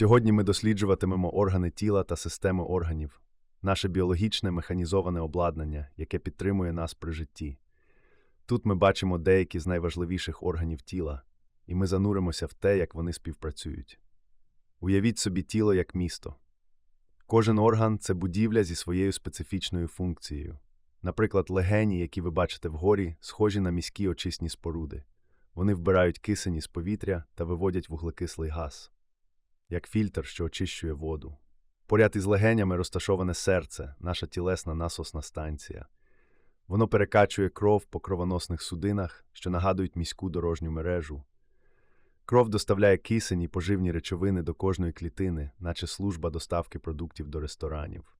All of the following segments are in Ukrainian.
Сьогодні ми досліджуватимемо органи тіла та системи органів, наше біологічне механізоване обладнання, яке підтримує нас при житті. Тут ми бачимо деякі з найважливіших органів тіла, і ми зануримося в те, як вони співпрацюють. Уявіть собі тіло як місто. Кожен орган це будівля зі своєю специфічною функцією. Наприклад, легені, які ви бачите вгорі, схожі на міські очисні споруди. Вони вбирають кисень із повітря та виводять вуглекислий газ, як фільтр, що очищує воду. Поряд із легенями розташоване серце, наша тілесна насосна станція. Воно перекачує кров по кровоносних судинах, що нагадують міську дорожню мережу. Кров доставляє кисень і поживні речовини до кожної клітини, наче служба доставки продуктів до ресторанів.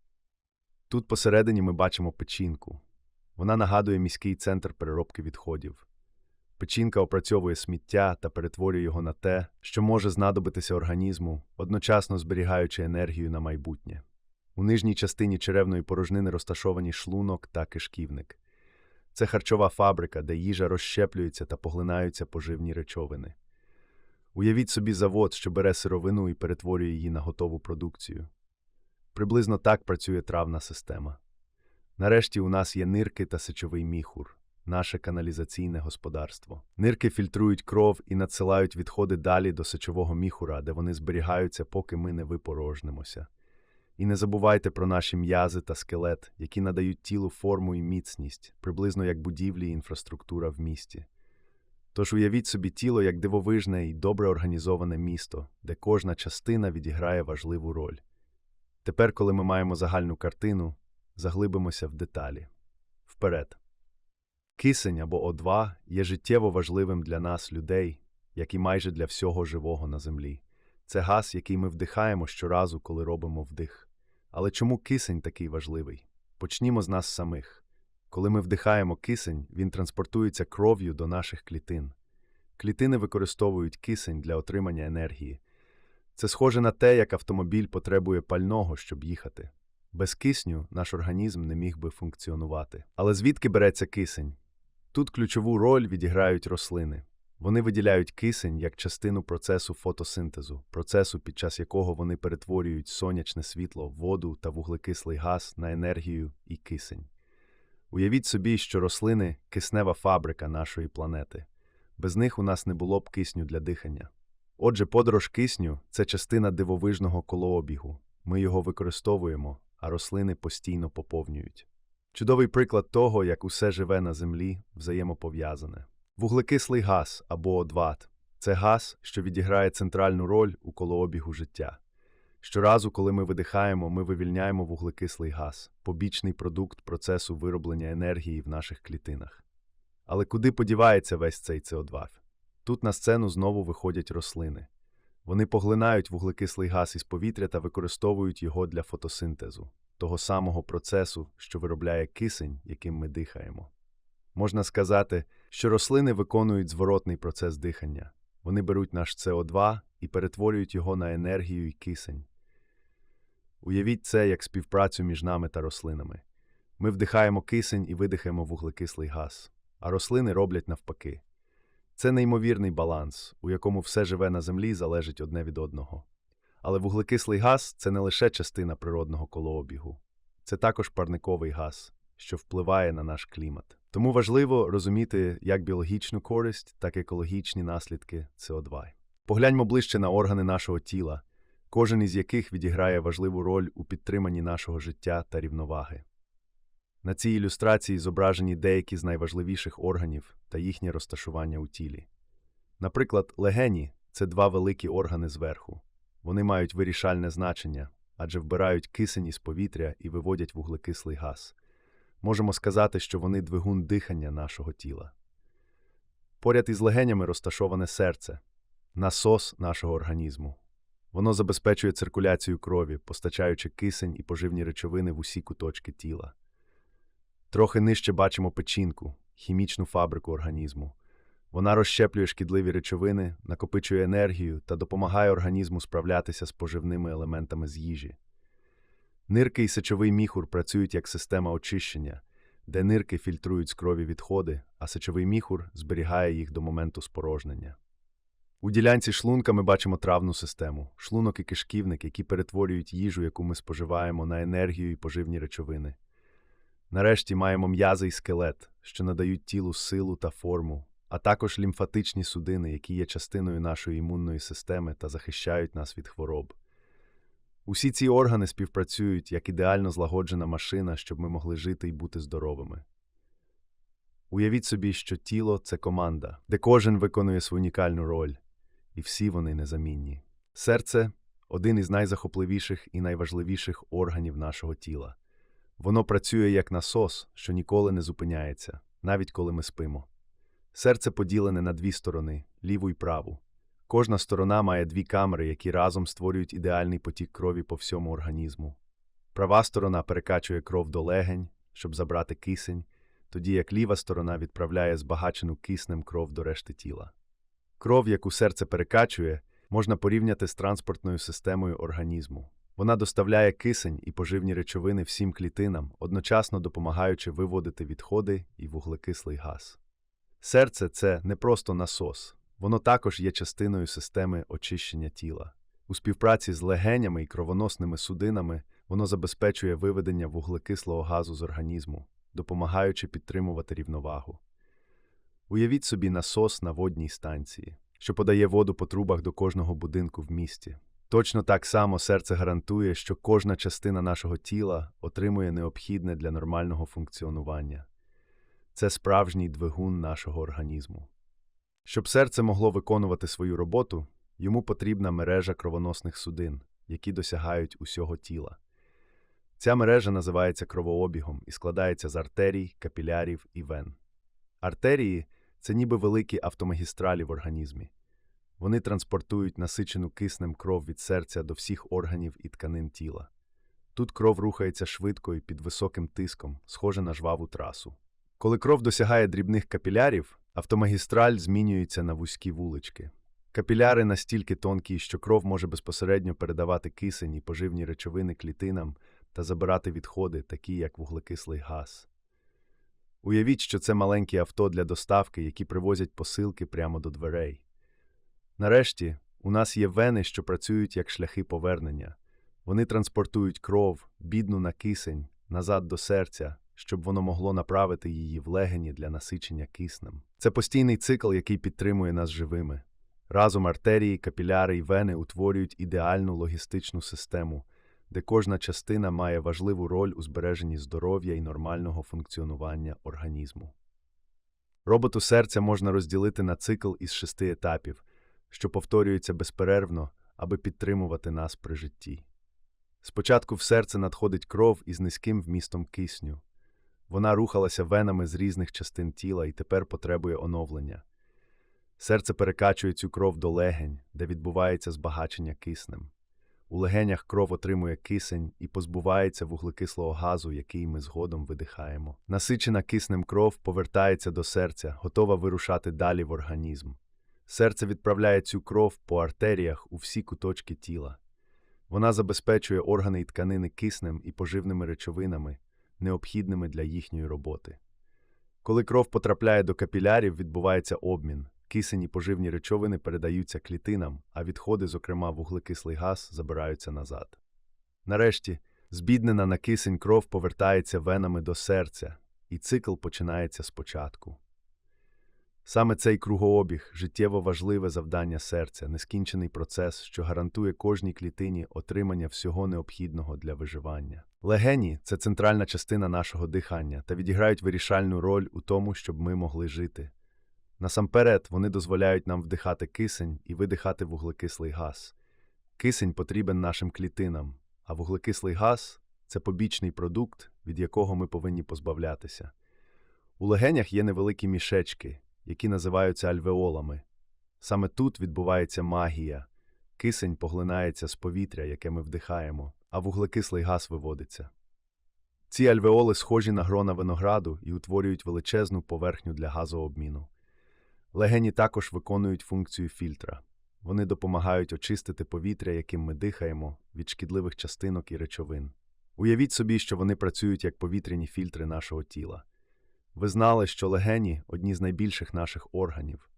Тут посередині ми бачимо печінку. Вона нагадує міський центр переробки відходів. Печінка опрацьовує сміття та перетворює його на те, що може знадобитися організму, одночасно зберігаючи енергію на майбутнє. У нижній частині черевної порожнини розташовані шлунок та кишківник. Це харчова фабрика, де їжа розщеплюється та поглинаються поживні речовини. Уявіть собі завод, що бере сировину і перетворює її на готову продукцію. Приблизно так працює травна система. Нарешті у нас є нирки та сечовий міхур, наше каналізаційне господарство. Нирки фільтрують кров і надсилають відходи далі до сечового міхура, де вони зберігаються, поки ми не випорожнимося. І не забувайте про наші м'язи та скелет, які надають тілу форму і міцність, приблизно як будівлі і інфраструктура в місті. Тож уявіть собі тіло як дивовижне і добре організоване місто, де кожна частина відіграє важливу роль. Тепер, коли ми маємо загальну картину, заглибимося в деталі. Вперед. Кисень або О2 є життєво важливим для нас, людей, як і майже для всього живого на землі. Це газ, який ми вдихаємо щоразу, коли робимо вдих. Але чому кисень такий важливий? Почнімо з нас самих. Коли ми вдихаємо кисень, він транспортується кров'ю до наших клітин. Клітини використовують кисень для отримання енергії. Це схоже на те, як автомобіль потребує пального, щоб їхати. Без кисню наш організм не міг би функціонувати. Але звідки береться кисень? Тут ключову роль відіграють рослини. Вони виділяють кисень як частину процесу фотосинтезу, процесу, під час якого вони перетворюють сонячне світло, воду та вуглекислий газ на енергію і кисень. Уявіть собі, що рослини киснева фабрика нашої планети. Без них у нас не було б кисню для дихання. Отже, подорож кисню це частина дивовижного колообігу. Ми його використовуємо, а рослини постійно поповнюють. Чудовий приклад того, як усе живе на землі, взаємопов'язане. Вуглекислий газ або ОДВАТ – це газ, що відіграє центральну роль у колообігу життя. Щоразу, коли ми видихаємо, ми вивільняємо вуглекислий газ, побічний продукт процесу вироблення енергії в наших клітинах. Але куди подівається весь цей СО2? Тут на сцену знову виходять рослини. Вони поглинають вуглекислий газ із повітря та використовують його для фотосинтезу, того самого процесу, що виробляє кисень, яким ми дихаємо. Можна сказати, що рослини виконують зворотний процес дихання. Вони беруть наш СО2 і перетворюють його на енергію і кисень. Уявіть це як співпрацю між нами та рослинами. Ми вдихаємо кисень і видихаємо вуглекислий газ, а рослини роблять навпаки. Це неймовірний баланс, у якому все живе на землі залежить одне від одного. Але вуглекислий газ це не лише частина природного колообігу, це також парниковий газ, що впливає на наш клімат. Тому важливо розуміти як біологічну користь, так і екологічні наслідки СО2. Погляньмо ближче на органи нашого тіла, кожен із яких відіграє важливу роль у підтриманні нашого життя та рівноваги. На цій ілюстрації зображені деякі з найважливіших органів та їхнє розташування у тілі. Наприклад, легені це два великі органи зверху. Вони мають вирішальне значення, адже вбирають кисень із повітря і виводять вуглекислий газ. Можемо сказати, що вони двигун дихання нашого тіла. Поряд із легенями розташоване серце, насос нашого організму. Воно забезпечує циркуляцію крові, постачаючи кисень і поживні речовини в усі куточки тіла. Трохи нижче бачимо печінку, хімічну фабрику організму. Вона розщеплює шкідливі речовини, накопичує енергію та допомагає організму справлятися з поживними елементами з їжі. Нирки і сечовий міхур працюють як система очищення, де нирки фільтрують з крові відходи, а сечовий міхур зберігає їх до моменту спорожнення. У ділянці шлунка ми бачимо травну систему, шлунок і кишківник, які перетворюють їжу, яку ми споживаємо, на енергію і поживні речовини. Нарешті маємо м'язи і скелет, що надають тілу силу та форму, а також лімфатичні судини, які є частиною нашої імунної системи та захищають нас від хвороб. Усі ці органи співпрацюють як ідеально злагоджена машина, щоб ми могли жити і бути здоровими. Уявіть собі, що тіло це команда, де кожен виконує свою унікальну роль, і всі вони незамінні. Серце один із найзахопливіших і найважливіших органів нашого тіла. Воно працює як насос, що ніколи не зупиняється, навіть коли ми спимо. Серце поділене на дві сторони ліву і праву. Кожна сторона має дві камери, які разом створюють ідеальний потік крові по всьому організму. Права сторона перекачує кров до легень, щоб забрати кисень, тоді як ліва сторона відправляє збагачену киснем кров до решти тіла. Кров, яку серце перекачує, можна порівняти з транспортною системою організму. Вона доставляє кисень і поживні речовини всім клітинам, одночасно допомагаючи виводити відходи і вуглекислий газ. Серце це не просто насос, воно також є частиною системи очищення тіла. У співпраці з легенями і кровоносними судинами воно забезпечує виведення вуглекислого газу з організму, допомагаючи підтримувати рівновагу. Уявіть собі насос на водній станції, що подає воду по трубах до кожного будинку в місті. Точно так само серце гарантує, що кожна частина нашого тіла отримує необхідне для нормального функціонування. Це справжній двигун нашого організму. Щоб серце могло виконувати свою роботу, йому потрібна мережа кровоносних судин, які досягають усього тіла. Ця мережа називається кровообігом і складається з артерій, капілярів і вен. Артерії це ніби великі автомагістралі в організмі. Вони транспортують насичену киснем кров від серця до всіх органів і тканин тіла. Тут кров рухається швидко і під високим тиском, схоже на жваву трасу. Коли кров досягає дрібних капілярів, автомагістраль змінюється на вузькі вулички. Капіляри настільки тонкі, що кров може безпосередньо передавати кисень і поживні речовини клітинам та забирати відходи, такі як вуглекислий газ. Уявіть, що це маленькі авто для доставки, які привозять посилки прямо до дверей. Нарешті, у нас є вени, що працюють як шляхи повернення. Вони транспортують кров, бідну на кисень, назад до серця, щоб воно могло направити її в легені для насичення киснем. Це постійний цикл, який підтримує нас живими. Разом артерії, капіляри і вени утворюють ідеальну логістичну систему, де кожна частина має важливу роль у збереженні здоров'я і нормального функціонування організму. Роботу серця можна розділити на цикл із шести етапів, що повторюються безперервно, аби підтримувати нас при житті. Спочатку в серце надходить кров із низьким вмістом кисню. Вона рухалася венами з різних частин тіла і тепер потребує оновлення. Серце перекачує цю кров до легень, де відбувається збагачення киснем. У легенях кров отримує кисень і позбувається вуглекислого газу, який ми згодом видихаємо. Насичена киснем кров повертається до серця, готова вирушати далі в організм. Серце відправляє цю кров по артеріях у всі куточки тіла. Вона забезпечує органи і тканини киснем і поживними речовинами, необхідними для їхньої роботи. Коли кров потрапляє до капілярів, відбувається обмін. Кисень і поживні речовини передаються клітинам, а відходи, зокрема вуглекислий газ, забираються назад. Нарешті, збіднена на кисень кров повертається венами до серця, і цикл починається спочатку. Саме цей кругообіг життєво важливе завдання серця, нескінчений процес, що гарантує кожній клітині отримання всього необхідного для виживання. Легені це центральна частина нашого дихання та відіграють вирішальну роль у тому, щоб ми могли жити. Насамперед, вони дозволяють нам вдихати кисень і видихати вуглекислий газ. Кисень потрібен нашим клітинам, а вуглекислий газ це побічний продукт, від якого ми повинні позбавлятися. У легенях є невеликі мішечки, які називаються альвеолами. Саме тут відбувається магія. Кисень поглинається з повітря, яке ми вдихаємо, а вуглекислий газ виводиться. Ці альвеоли схожі на грона винограду і утворюють величезну поверхню для газообміну. Легені також виконують функцію фільтра. Вони допомагають очистити повітря, яким ми дихаємо, від шкідливих частинок і речовин. Уявіть собі, що вони працюють як повітряні фільтри нашого тіла. Ви знали, що легені одні з найбільших наших органів.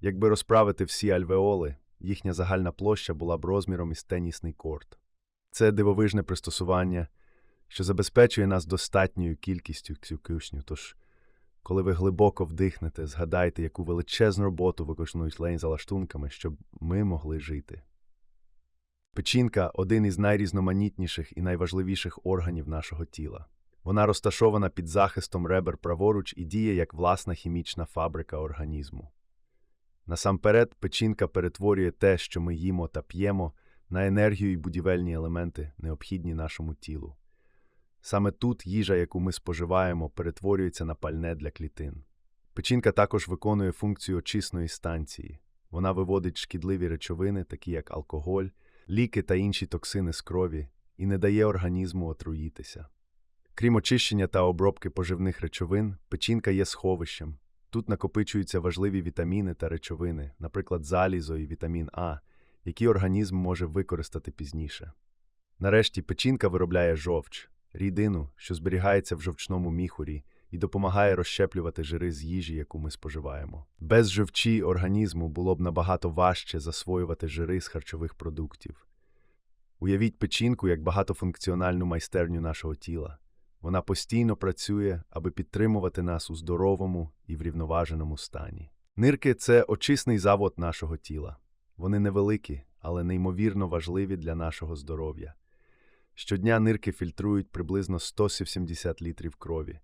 Якби розправити всі альвеоли, їхня загальна площа була б розміром із тенісний корт. Це дивовижне пристосування, що забезпечує нас достатньою кількістю цю кисню. Тож, коли ви глибоко вдихнете, згадайте, яку величезну роботу виконують лень за лаштунками, щоб ми могли жити. Печінка один із найрізноманітніших і найважливіших органів нашого тіла. Вона розташована під захистом ребер праворуч і діє як власна хімічна фабрика організму. Насамперед, печінка перетворює те, що ми їмо та п'ємо, на енергію і будівельні елементи, необхідні нашому тілу. Саме тут їжа, яку ми споживаємо, перетворюється на пальне для клітин. Печінка також виконує функцію очисної станції. Вона виводить шкідливі речовини, такі як алкоголь, ліки та інші токсини з крові, і не дає організму отруїтися. Крім очищення та обробки поживних речовин, печінка є сховищем. Тут накопичуються важливі вітаміни та речовини, наприклад, залізо і вітамін А, які організм може використати пізніше. Нарешті печінка виробляє жовч, рідину, що зберігається в жовчному міхурі, і допомагає розщеплювати жири з їжі, яку ми споживаємо. Без живчі організму було б набагато важче засвоювати жири з харчових продуктів. Уявіть печінку як багатофункціональну майстерню нашого тіла. Вона постійно працює, аби підтримувати нас у здоровому і врівноваженому стані. Нирки це очисний завод нашого тіла. Вони невеликі, але неймовірно важливі для нашого здоров'я. Щодня нирки фільтрують приблизно 170 літрів крові.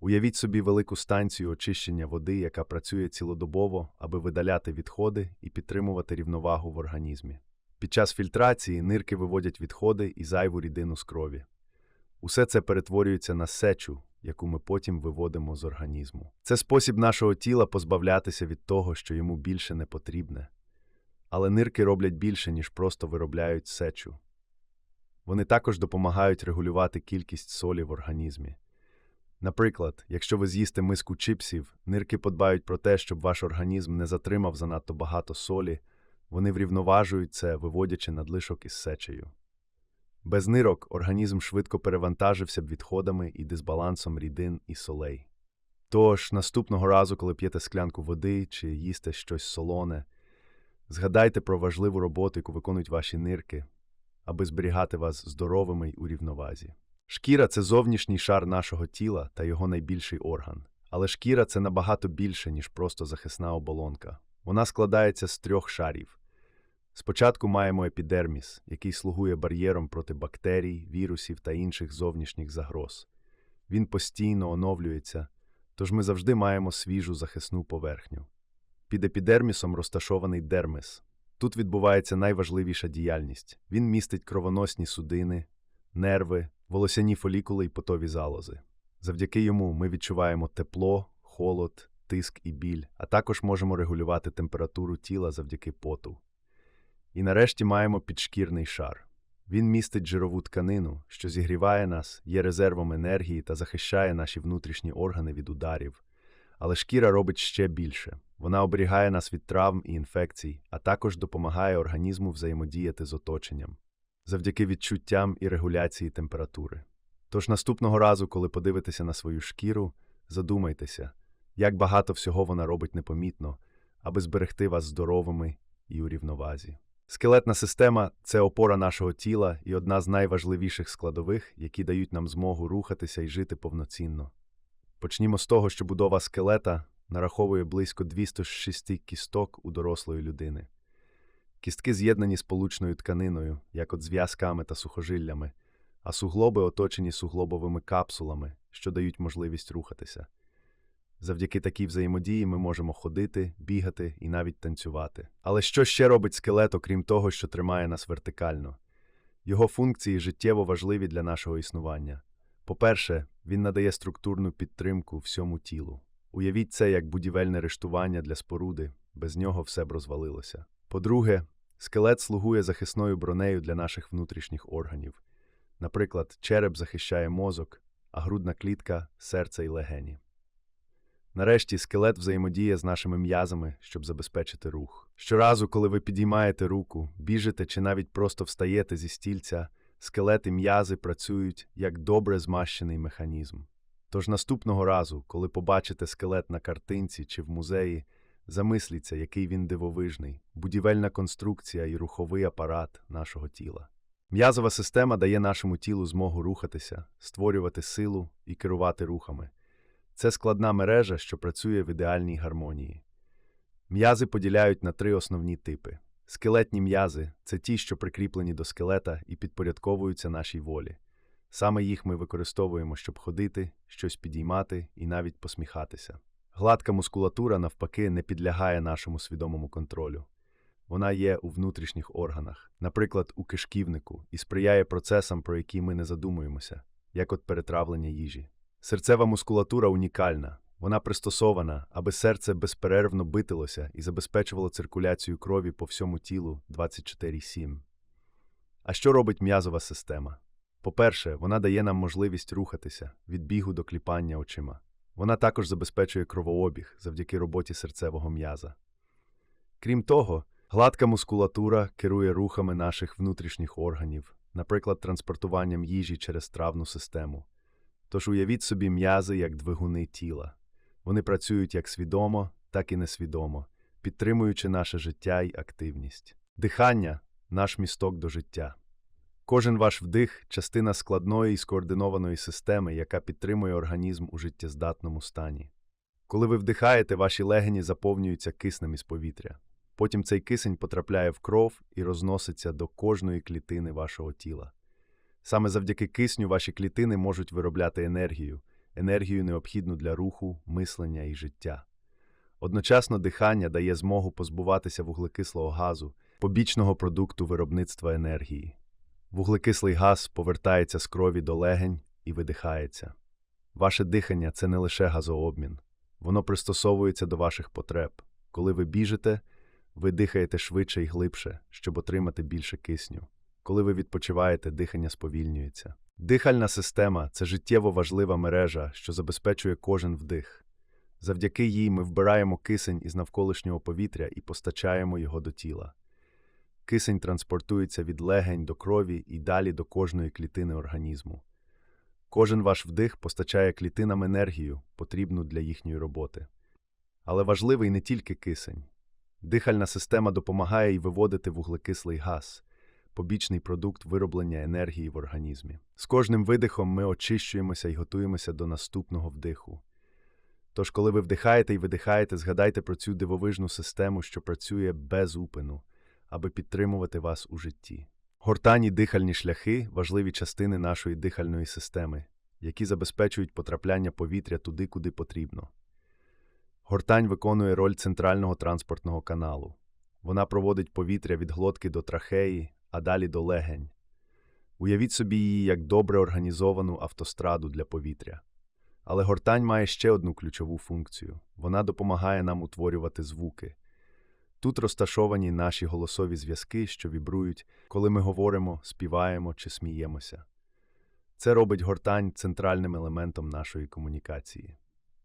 Уявіть собі велику станцію очищення води, яка працює цілодобово, аби видаляти відходи і підтримувати рівновагу в організмі. Під час фільтрації нирки виводять відходи і зайву рідину з крові. Усе це перетворюється на сечу, яку ми потім виводимо з організму. Це спосіб нашого тіла позбавлятися від того, що йому більше не потрібне. Але нирки роблять більше, ніж просто виробляють сечу. Вони також допомагають регулювати кількість солі в організмі. Наприклад, якщо ви з'їсте миску чипсів, нирки подбають про те, щоб ваш організм не затримав занадто багато солі, вони врівноважують це, виводячи надлишок із сечею. Без нирок організм швидко перевантажився б відходами і дисбалансом рідин і солей. Тож, наступного разу, коли п'єте склянку води чи їсте щось солоне, згадайте про важливу роботу, яку виконують ваші нирки, аби зберігати вас здоровими й у рівновазі. Шкіра це зовнішній шар нашого тіла та його найбільший орган. Але шкіра це набагато більше, ніж просто захисна оболонка. Вона складається з трьох шарів. Спочатку маємо епідерміс, який слугує бар'єром проти бактерій, вірусів та інших зовнішніх загроз. Він постійно оновлюється, тож ми завжди маємо свіжу захисну поверхню. Під епідермісом розташований дермис. Тут відбувається найважливіша діяльність. Він містить кровоносні судини, нерви, волосяні фолікули і потові залози. Завдяки йому ми відчуваємо тепло, холод, тиск і біль, а також можемо регулювати температуру тіла завдяки поту. І нарешті маємо підшкірний шар. Він містить жирову тканину, що зігріває нас, є резервом енергії та захищає наші внутрішні органи від ударів. Але шкіра робить ще більше. Вона оберігає нас від травм і інфекцій, а також допомагає організму взаємодіяти з оточенням завдяки відчуттям і регуляції температури. Тож наступного разу, коли подивитеся на свою шкіру, задумайтеся, як багато всього вона робить непомітно, аби зберегти вас здоровими і у рівновазі. Скелетна система це опора нашого тіла і одна з найважливіших складових, які дають нам змогу рухатися і жити повноцінно. Почнімо з того, що будова скелета нараховує близько 206 кісток у дорослої людини. Кістки з'єднані з получною тканиною, як от зв'язками та сухожиллями, а суглоби оточені суглобовими капсулами, що дають можливість рухатися. Завдяки такій взаємодії ми можемо ходити, бігати і навіть танцювати. Але що ще робить скелет, окрім того, що тримає нас вертикально? Його функції життєво важливі для нашого існування. По-перше, він надає структурну підтримку всьому тілу. Уявіть це як будівельне рештування для споруди, без нього все б розвалилося. По-друге, скелет слугує захисною бронею для наших внутрішніх органів. Наприклад, череп захищає мозок, а грудна клітка серце і легені. Нарешті скелет взаємодіє з нашими м'язами, щоб забезпечити рух. Щоразу, коли ви підіймаєте руку, біжите чи навіть просто встаєте зі стільця, скелет і м'язи працюють як добре змащений механізм. Тож наступного разу, коли побачите скелет на картинці чи в музеї, Замисліться, який він дивовижний, будівельна конструкція і руховий апарат нашого тіла. М'язова система дає нашому тілу змогу рухатися, створювати силу і керувати рухами. Це складна мережа, що працює в ідеальній гармонії. М'язи поділяють на три основні типи. Скелетні м'язи це ті, що прикріплені до скелета і підпорядковуються нашій волі. Саме їх ми використовуємо, щоб ходити, щось підіймати і навіть посміхатися. Гладка мускулатура, навпаки, не підлягає нашому свідомому контролю. Вона є у внутрішніх органах, наприклад, у кишківнику, і сприяє процесам, про які ми не задумуємося, як от перетравлення їжі. Серцева мускулатура унікальна, вона пристосована, аби серце безперервно битилося і забезпечувало циркуляцію крові по всьому тілу 24-7. А що робить м'язова система? По-перше, вона дає нам можливість рухатися від бігу до кліпання очима. Вона також забезпечує кровообіг завдяки роботі серцевого м'яза. Крім того, гладка мускулатура керує рухами наших внутрішніх органів, наприклад, транспортуванням їжі через травну систему. Тож уявіть собі м'язи як двигуни тіла. Вони працюють як свідомо, так і несвідомо, підтримуючи наше життя і активність. Дихання наш місток до життя. Кожен ваш вдих частина складної і скоординованої системи, яка підтримує організм у життєздатному стані. Коли ви вдихаєте, ваші легені заповнюються киснем із повітря. Потім цей кисень потрапляє в кров і розноситься до кожної клітини вашого тіла. Саме завдяки кисню ваші клітини можуть виробляти енергію, енергію необхідну для руху, мислення і життя. Одночасно дихання дає змогу позбуватися вуглекислого газу, побічного продукту виробництва енергії. Вуглекислий газ повертається з крові до легень і видихається. Ваше дихання це не лише газообмін, воно пристосовується до ваших потреб. Коли ви біжите, ви дихаєте швидше і глибше, щоб отримати більше кисню. Коли ви відпочиваєте, дихання сповільнюється. Дихальна система це життєво важлива мережа, що забезпечує кожен вдих. Завдяки їй ми вбираємо кисень із навколишнього повітря і постачаємо його до тіла. Кисень транспортується від легень до крові і далі до кожної клітини організму. Кожен ваш вдих постачає клітинам енергію, потрібну для їхньої роботи. Але важливий не тільки кисень. Дихальна система допомагає й виводити вуглекислий газ, побічний продукт вироблення енергії в організмі. З кожним видихом ми очищуємося і готуємося до наступного вдиху. Тож, коли ви вдихаєте і видихаєте, згадайте про цю дивовижну систему, що працює без упину аби підтримувати вас у житті. Гортані дихальні шляхи важливі частини нашої дихальної системи, які забезпечують потрапляння повітря туди, куди потрібно. Гортань виконує роль центрального транспортного каналу. Вона проводить повітря від глотки до трахеї, а далі до легень. Уявіть собі її як добре організовану автостраду для повітря. Але гортань має ще одну ключову функцію вона допомагає нам утворювати звуки. Тут розташовані наші голосові зв'язки, що вібрують, коли ми говоримо, співаємо чи сміємося. Це робить гортань центральним елементом нашої комунікації.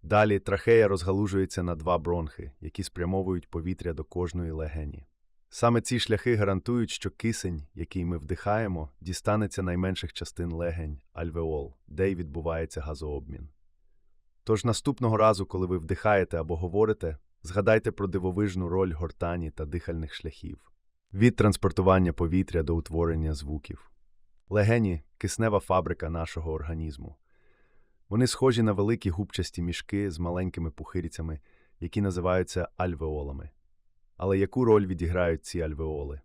Далі трахея розгалужується на два бронхи, які спрямовують повітря до кожної легені. Саме ці шляхи гарантують, що кисень, який ми вдихаємо, дістанеться найменших частин легень, альвеол, де й відбувається газообмін. Тож наступного разу, коли ви вдихаєте або говорите, Згадайте про дивовижну роль гортані та дихальних шляхів, від транспортування повітря до утворення звуків. Легені киснева фабрика нашого організму. Вони схожі на великі губчасті мішки з маленькими пухирицями, які називаються альвеолами. Але яку роль відіграють ці альвеоли?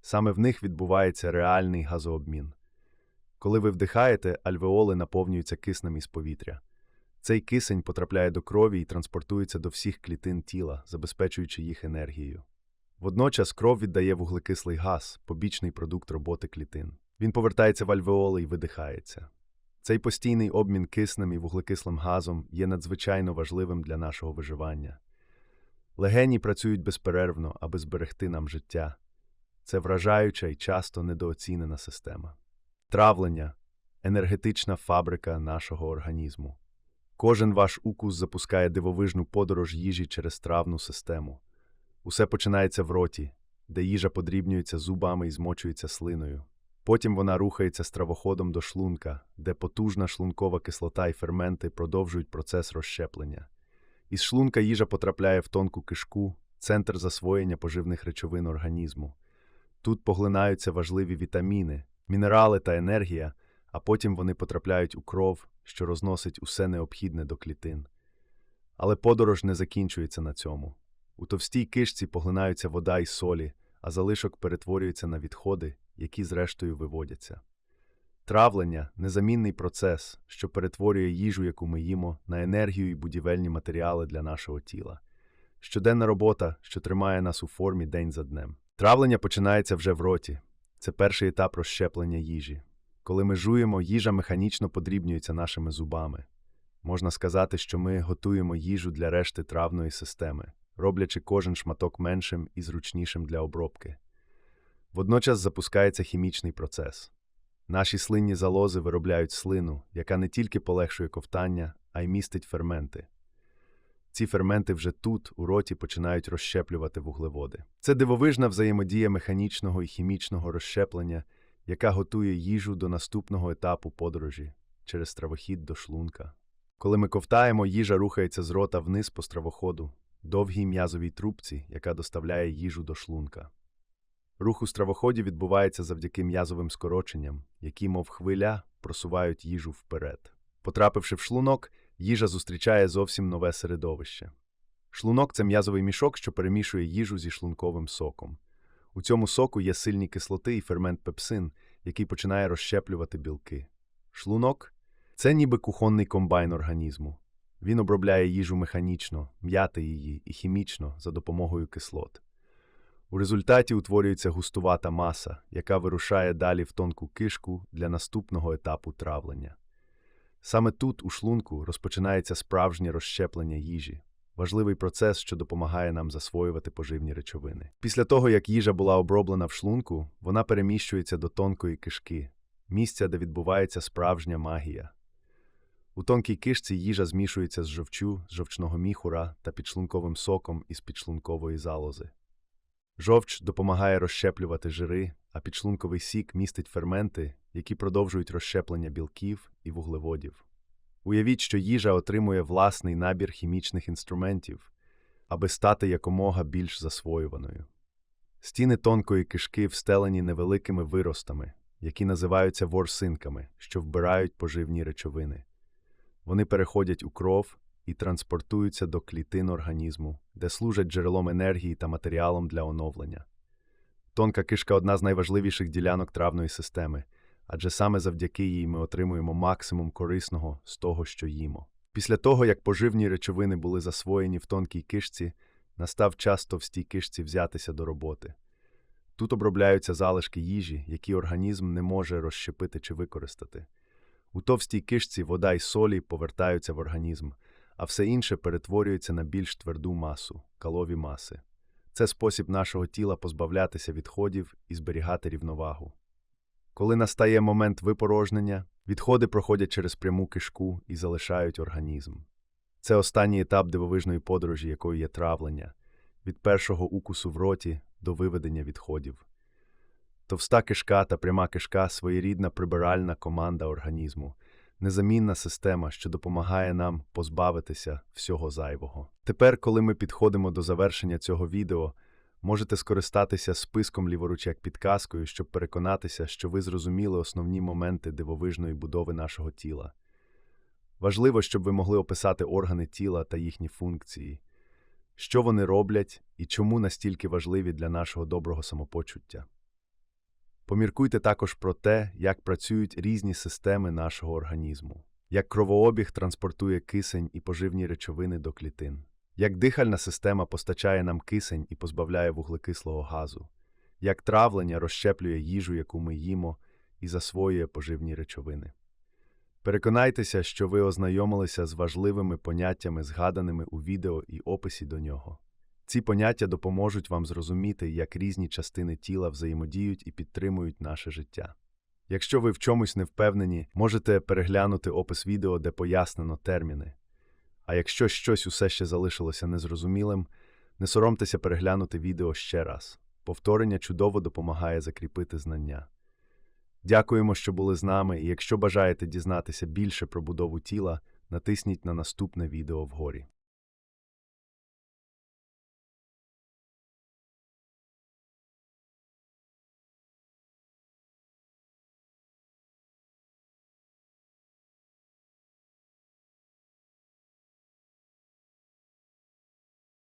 Саме в них відбувається реальний газообмін. Коли ви вдихаєте, альвеоли наповнюються киснем із повітря. Цей кисень потрапляє до крові і транспортується до всіх клітин тіла, забезпечуючи їх енергією. Водночас кров віддає вуглекислий газ, побічний продукт роботи клітин. Він повертається в альвеоли і видихається. Цей постійний обмін киснем і вуглекислим газом є надзвичайно важливим для нашого виживання. Легені працюють безперервно, аби зберегти нам життя. Це вражаюча і часто недооцінена система. Травлення енергетична фабрика нашого організму. Кожен ваш укус запускає дивовижну подорож їжі через травну систему. Усе починається в роті, де їжа подрібнюється зубами і змочується слиною. Потім вона рухається стравоходом до шлунка, де потужна шлункова кислота і ферменти продовжують процес розщеплення. Із шлунка їжа потрапляє в тонку кишку, центр засвоєння поживних речовин організму. Тут поглинаються важливі вітаміни, мінерали та енергія, а потім вони потрапляють у кров, що розносить усе необхідне до клітин. Але подорож не закінчується на цьому. У товстій кишці поглинаються вода і солі, а залишок перетворюється на відходи, які зрештою виводяться. Травлення незамінний процес, що перетворює їжу, яку ми їмо, на енергію і будівельні матеріали для нашого тіла. Щоденна робота, що тримає нас у формі день за днем. Травлення починається вже в роті. Це перший етап розщеплення їжі. Коли ми жуємо, їжа механічно подрібнюється нашими зубами. Можна сказати, що ми готуємо їжу для решти травної системи, роблячи кожен шматок меншим і зручнішим для обробки. Водночас запускається хімічний процес. Наші слинні залози виробляють слину, яка не тільки полегшує ковтання, а й містить ферменти. Ці ферменти вже тут, у роті, починають розщеплювати вуглеводи. Це дивовижна взаємодія механічного і хімічного розщеплення, яка готує їжу до наступного етапу подорожі через стравохід до шлунка. Коли ми ковтаємо, їжа рухається з рота вниз по стравоходу, довгій м'язовій трубці, яка доставляє їжу до шлунка. Рух у стравоході відбувається завдяки м'язовим скороченням, які, мов хвиля, просувають їжу вперед. Потрапивши в шлунок, їжа зустрічає зовсім нове середовище. Шлунок це м'язовий мішок, що перемішує їжу зі шлунковим соком. У цьому соку є сильні кислоти і фермент пепсин, який починає розщеплювати білки. Шлунок це ніби кухонний комбайн організму. Він обробляє їжу механічно, м'яти її і хімічно за допомогою кислот. У результаті утворюється густувата маса, яка вирушає далі в тонку кишку для наступного етапу травлення. Саме тут, у шлунку, розпочинається справжнє розщеплення їжі, важливий процес, що допомагає нам засвоювати поживні речовини. Після того, як їжа була оброблена в шлунку, вона переміщується до тонкої кишки, місця, де відбувається справжня магія. У тонкій кишці їжа змішується з жовчу, з жовчного міхура та підшлунковим соком із підшлункової залози. Жовч допомагає розщеплювати жири, а підшлунковий сік містить ферменти, які продовжують розщеплення білків і вуглеводів. Уявіть, що їжа отримує власний набір хімічних інструментів, аби стати якомога більш засвоюваною. Стіни тонкої кишки встелені невеликими виростами, які називаються ворсинками, що вбирають поживні речовини. Вони переходять у кров і транспортуються до клітин організму, де служать джерелом енергії та матеріалом для оновлення. Тонка кишка одна з найважливіших ділянок травної системи, адже саме завдяки їй ми отримуємо максимум корисного з того, що їмо. Після того, як поживні речовини були засвоєні в тонкій кишці, настав час товстій кишці взятися до роботи. Тут обробляються залишки їжі, які організм не може розщепити чи використати. У товстій кишці вода і солі повертаються в організм, а все інше перетворюється на більш тверду масу калові маси. Це спосіб нашого тіла позбавлятися відходів і зберігати рівновагу. Коли настає момент випорожнення, відходи проходять через пряму кишку і залишають організм. Це останній етап дивовижної подорожі, якою є травлення, від першого укусу в роті до виведення відходів. Товста кишка та пряма кишка своєрідна прибиральна команда організму, незамінна система, що допомагає нам позбавитися всього зайвого. Тепер, коли ми підходимо до завершення цього відео, можете скористатися списком ліворуч як підказкою, щоб переконатися, що ви зрозуміли основні моменти дивовижної будови нашого тіла. Важливо, щоб ви могли описати органи тіла та їхні функції, що вони роблять і чому настільки важливі для нашого доброго самопочуття. Поміркуйте також про те, як працюють різні системи нашого організму, як кровообіг транспортує кисень і поживні речовини до клітин, як дихальна система постачає нам кисень і позбавляє вуглекислого газу, як травлення розщеплює їжу, яку ми їмо, і засвоює поживні речовини. Переконайтеся, що ви ознайомилися з важливими поняттями, згаданими у відео і описі до нього. Ці поняття допоможуть вам зрозуміти, як різні частини тіла взаємодіють і підтримують наше життя. Якщо ви в чомусь не впевнені, можете переглянути опис відео, де пояснено терміни. А якщо щось усе ще залишилося незрозумілим, не соромтеся переглянути відео ще раз. Повторення чудово допомагає закріпити знання. Дякуємо, що були з нами, і якщо бажаєте дізнатися більше про будову тіла, натисніть на наступне відео вгорі.